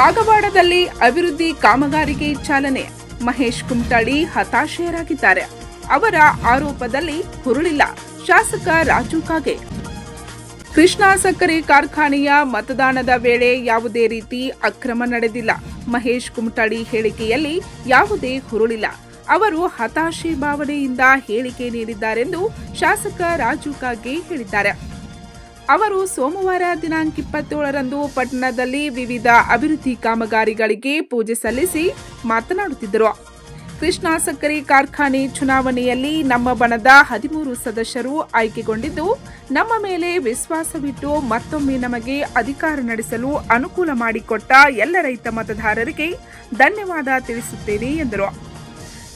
ಕಾಗವಾಡದಲ್ಲಿ ಅಭಿವೃದ್ಧಿ ಕಾಮಗಾರಿಗೆ ಚಾಲನೆ. ಮಹೇಶ್ ಕುಮಟಳ್ಳಿ ಹತಾಶೆಯರಾಗಿದ್ದಾರೆ. ಅವರ ಆರೋಪದಲ್ಲಿ ಹುರುಳಿಲ್ಲ. ಶಾಸಕ ರಾಜು ಕಾಗೆ. ಕೃಷ್ಣಾ ಸಕ್ಕರೆ ಕಾರ್ಖಾನೆಯ ಮತದಾನದ ವೇಳೆ ಯಾವುದೇ ರೀತಿ ಅಕ್ರಮ ನಡೆದಿಲ್ಲ. ಮಹೇಶ್ ಕುಮಟಳ್ಳಿ ಹೇಳಿಕೆಯಲ್ಲಿ ಯಾವುದೇ ಹುರುಳಿಲ್ಲ. ಅವರು ಹತಾಶೆ ಭಾವನೆಯಿಂದ ಹೇಳಿಕೆ ನೀಡಿದ್ದಾರೆಂದು ಶಾಸಕ ರಾಜು ಕಾಗೆ ಹೇಳಿದ್ದಾರೆ. ಅವರು ಸೋಮವಾರ ದಿನಾಂಕ ಇಪ್ಪತ್ತೇಳರಂದು ಪಟ್ಟಣದಲ್ಲಿ ವಿವಿಧ ಅಭಿವೃದ್ಧಿ ಕಾಮಗಾರಿಗಳಿಗೆ ಪೂಜೆ ಸಲ್ಲಿಸಿ ಮಾತನಾಡುತ್ತಿದ್ದರು. ಕೃಷ್ಣಾ ಸಕ್ಕರೆ ಕಾರ್ಖಾನೆ ಚುನಾವಣೆಯಲ್ಲಿ ನಮ್ಮ ಬಣದ ಹದಿಮೂರು ಸದಸ್ಯರು ಆಯ್ಕೆಗೊಂಡಿದ್ದು, ನಮ್ಮ ಮೇಲೆ ವಿಶ್ವಾಸವಿಟ್ಟು ಮತ್ತೊಮ್ಮೆ ನಮಗೆ ಅಧಿಕಾರ ನಡೆಸಲು ಅನುಕೂಲ ಮಾಡಿಕೊಟ್ಟ ಎಲ್ಲ ರೈತ ಮತದಾರರಿಗೆ ಧನ್ಯವಾದ ತಿಳಿಸುತ್ತೇನೆ ಎಂದರು.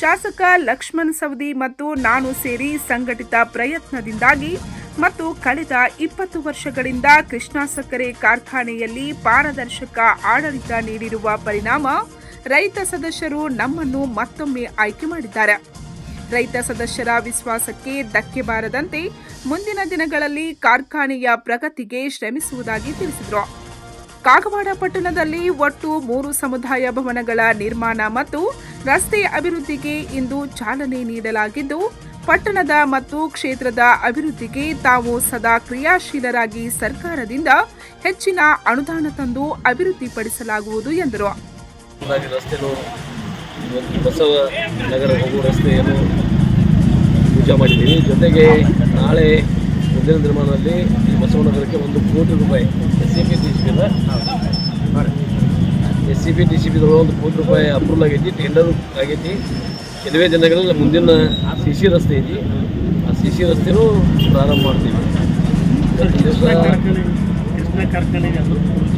ಶಾಸಕ ಲಕ್ಷ್ಮಣ್ ಸವದಿ ಮತ್ತು ನಾನು ಸೇರಿ ಸಂಘಟಿತ ಪ್ರಯತ್ನದಿಂದಾಗಿ ಮತ್ತು ಕಳೆದ ಇಪ್ಪತ್ತು ವರ್ಷಗಳಿಂದ ಕೃಷ್ಣಾ ಸಕ್ಕರೆ ಕಾರ್ಖಾನೆಯಲ್ಲಿ ಪಾರದರ್ಶಕ ಆಡಳಿತ ನೀಡಿರುವ ಪರಿಣಾಮ ರೈತ ಸದಸ್ಯರು ನಮ್ಮನ್ನು ಮತ್ತೊಮ್ಮೆ ಆಯ್ಕೆ ಮಾಡಿದ್ದಾರೆ. ರೈತ ಸದಸ್ಯರ ವಿಶ್ವಾಸಕ್ಕೆ ಧಕ್ಕೆ ಬಾರದಂತೆ ಮುಂದಿನ ದಿನಗಳಲ್ಲಿ ಕಾರ್ಖಾನೆಯ ಪ್ರಗತಿಗೆ ಶ್ರಮಿಸುವುದಾಗಿ ತಿಳಿಸಿದರು. ಕಾಗವಾಡ ಪಟ್ಟಣದಲ್ಲಿ ಒಟ್ಟು ಮೂರು ಸಮುದಾಯ ಭವನಗಳ ನಿರ್ಮಾಣ ಮತ್ತು ರಸ್ತೆ ಅಭಿವೃದ್ಧಿಗೆ ಇಂದು ಚಾಲನೆ ನೀಡಲಾಗಿದ್ದು ಪಟ್ಟಣದ ಮತ್ತು ಕ್ಷೇತ್ರದ ಅಭಿವೃದ್ಧಿಗೆ ತಾವು ಸದಾ ಕ್ರಿಯಾಶೀಲರಾಗಿ ಸರ್ಕಾರದಿಂದ ಹೆಚ್ಚಿನ ಅನುದಾನ ತಂದು ಅಭಿವೃದ್ಧಿಪಡಿಸಲಾಗುವುದು ಎಂದರು. ಬಸವ ನಗರ ಹೋಗುವ ರಸ್ತೆಯನ್ನು ಪೂಜಾ ಮಾಡಿದ್ದೀವಿ. ಜೊತೆಗೆ ನಾಳೆ ಮುಂದಿನ ದಿನಮಾನದಲ್ಲಿ ಈ ಬಸವನಗರಕ್ಕೆ ಒಂದು ಕೋಟಿ ರೂಪಾಯಿ S C P D C ಬಿದ S C P D C ಬಿದೊಳಗೆ ಒಂದು ಕೋಟಿ ರೂಪಾಯಿ ಅಪ್ರೂವಲ್ ಆಗೈತಿ ಟೆಂಡರ್ ಆಗೈತಿ. ಕೆಲವೇ ದಿನಗಳಲ್ಲಿ ಮುಂದಿನ ಸಿ ಸಿ ರಸ್ತೆ ಐತಿ ಆ ಸಿ ಸಿ ರಸ್ತೆನೂ ಪ್ರಾರಂಭ ಮಾಡ್ತೀವಿ.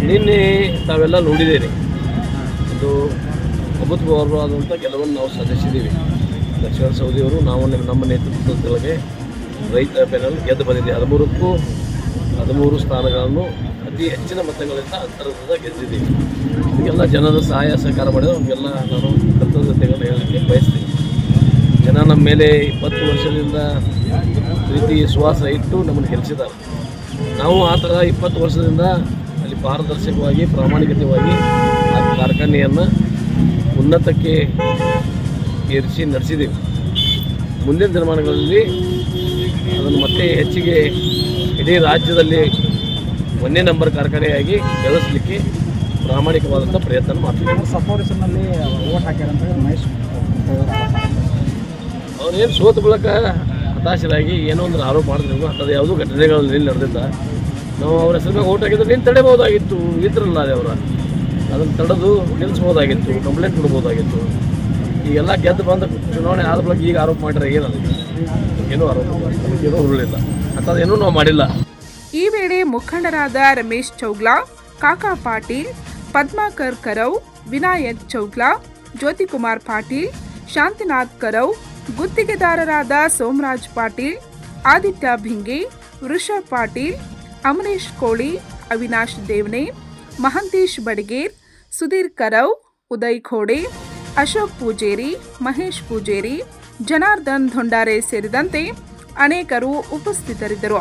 ನಿನ್ನೆ ತಾವೆಲ್ಲ ನೋಡಿದ್ದೀರಿ. ಒಂದು ಅಭೂತಪೂರ್ವವಾದಂಥ ಕೆಲವನ್ನು ನಾವು ಸಾಧಿಸಿದ್ದೀವಿ. ಲಕ್ಷ್ಮಣ ಸವದಿಯವರು ನಾವು ನಿಮ್ಮ- ನಮ್ಮ ನೇತೃತ್ವದೊಳಗೆ ರೈತ ಪ್ಯಾನಲ್ ಗೆದ್ದು ಬಂದಿದೆ. ಹದಿಮೂರಕ್ಕೂ ಹದಿಮೂರು ಸ್ಥಾನಗಳನ್ನು ಅತಿ ಹೆಚ್ಚಿನ ಮತಗಳಿಂದ ಅಂತರದಿಂದ ಗೆದ್ದಿದ್ದೀವಿ. ಇದಕ್ಕೆಲ್ಲ ಜನರ ಸಹಾಯ ಸಹಕಾರ ಮಾಡಿದ್ರೆ ನಮಗೆಲ್ಲ ನಾನು ಕೃತಜ್ಞತೆಗಳನ್ನು ಹೇಳಲಿಕ್ಕೆ ಬಯಸ್ತೀನಿ. ಜನ ನಮ್ಮ ಮೇಲೆ ಇಪ್ಪತ್ತು ವರ್ಷದಿಂದ ಪ್ರೀತಿ, ವಿಶ್ವಾಸ ಇಟ್ಟು ನಮ್ಮನ್ನು ಗೆಲ್ಲಿಸಿದ್ದಾರೆ ನಾವು ಆ ಥರ ಇಪ್ಪತ್ತು ವರ್ಷದಿಂದ ಅಲ್ಲಿ ಪಾರದರ್ಶಕವಾಗಿ ಪ್ರಾಮಾಣಿಕತೆಯಾಗಿ ಆ ಕಾರ್ಖಾನೆಯನ್ನು ಉನ್ನತಕ್ಕೆ ಏರಿಸಿ ನಡೆಸಿದ್ದೀವಿ ಮುಂದಿನ ದಿನಮಾನಗಳಲ್ಲಿ ಅದನ್ನು ಮತ್ತೆ ಹೆಚ್ಚಿಗೆ ಇಡೀ ರಾಜ್ಯದಲ್ಲಿ ಒಂದೇ ನಂಬರ್ ಕಾರ್ಖಾನೆಯಾಗಿ ಬೆಳೆಸಲಿಕ್ಕೆ ಪ್ರಾಮಾಣಿಕವಾದಂಥ ಪ್ರಯತ್ನ ಮಾಡ್ತೀವಿ. ಸಫೋರಿಸನಲ್ಲಿ ಓಟ್ ಹಾಕ್ಯಾರಂತ ಮಹೇಶ್ ಅವರೇನು ಸೋತ ಬಳಿಕ ಹತಾಶರಾಗಿ ಏನೋ ಒಂದು ಆರೋಪ ಮಾಡಿದ್ರು ಅಂಥದ್ದು ಯಾವುದೂ ಘಟನೆಗಳಲ್ಲಿ ಇಲ್ಲಿ ನಡೆದಿಲ್ಲ ನಾವು ಅವರ ಹೆಸರು ಓಟ್ ಹಾಕಿದ್ರೆ ನೀನು ತಡೆಯಬಹುದಾಗಿತ್ತು ಇದ್ರಲ್ಲ ಅದೇ ಅವರ. ಅದನ್ನು ತಡೆದು ನಿಲ್ಲಿಸ್ಬೋದಾಗಿತ್ತು ಕಂಪ್ಲೇಂಟ್ ಕೊಡ್ಬೋದಾಗಿತ್ತು ಈಗೆಲ್ಲ ಗೆದ್ದು ಬಂದ ಚುನಾವಣೆ ಆದ ಬಳಿಕ ಈಗ ಆರೋಪ ಮಾಡಿದ್ರೆ ಏನದು? ಏನೂ ಆರೋಪ ಏನೂ ಹುರುಳಿಲ್ಲ. ಅಂಥದ್ದೇನೂ ನಾವು ಮಾಡಿಲ್ಲ. ಈ ವೇಳೆ ಮುಖಂಡರಾದ ರಮೇಶ್ ಚೌಗ್ಲಾ, ಕಾಕಾ ಪಾಟೀಲ್, ಪದ್ಮಾಕರ್ ಕರವ್, ವಿನಾಯಕ್ ಚೌಗ್ಲಾ, ಜ್ಯೋತಿಕುಮಾರ್ ಪಾಟೀಲ್, ಶಾಂತಿನಾಥ್ ಕರವ್ ಗುತ್ತಿಗೆದಾರರಾದ ಸೋಮರಾಜ್ ಪಾಟೀಲ್, ಆದಿತ್ಯ ಭಿಂಗೆ ವೃಷಭ್ ಪಾಟೀಲ್, ಅಮರೇಶ್ ಕೋಳಿ, ಅವಿನಾಶ್ ದೇವ್ನೆ, ಮಹಂತೇಶ್ ಬಡಗೇರ್, ಸುಧೀರ್ ಕರವ್, ಉದಯ್ ಖೋಡೆ, ಅಶೋಕ್ ಪೂಜೇರಿ, ಮಹೇಶ್ ಪೂಜೇರಿ, ಜನಾರ್ದನ್ ಧೊಂಡಾರೆ ಸೇರಿದಂತೆ ಅನೇಕರು ಉಪಸ್ಥಿತರಿದ್ದರು.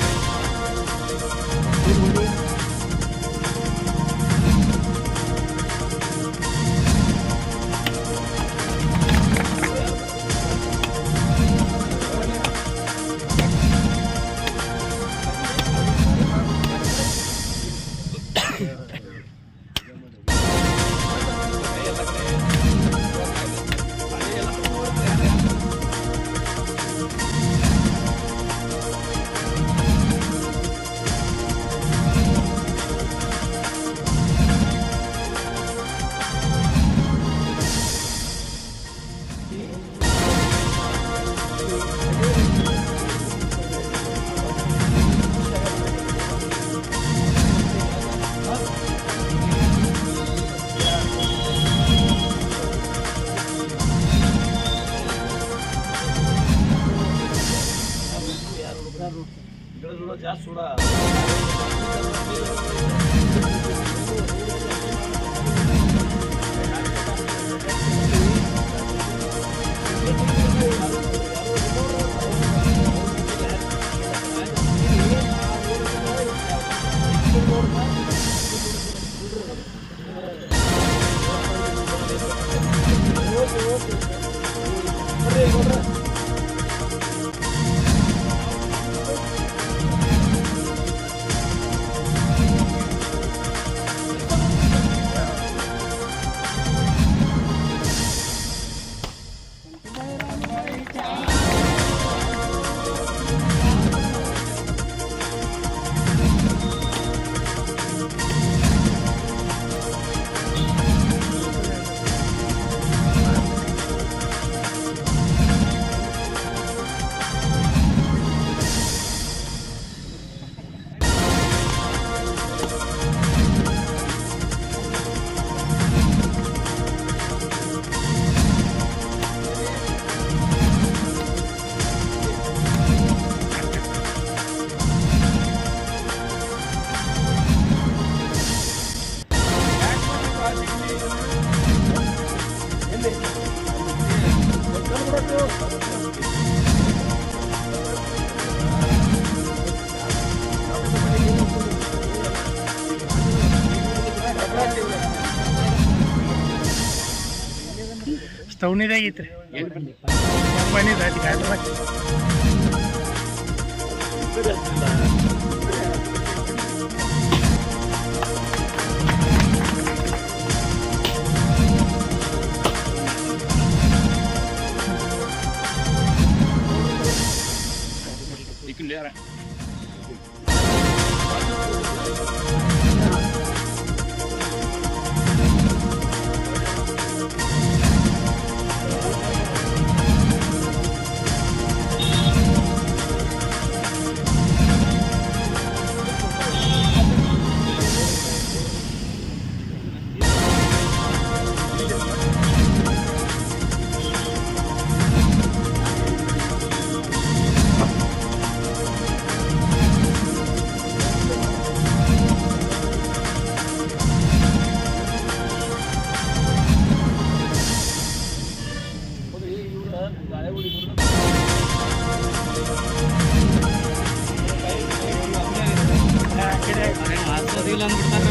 इकडे थोडं ಸೌನಿದ ಐತ್ರಿ ಏನು ಬನ್ನಿ ದಾಟಿ ಸರಿ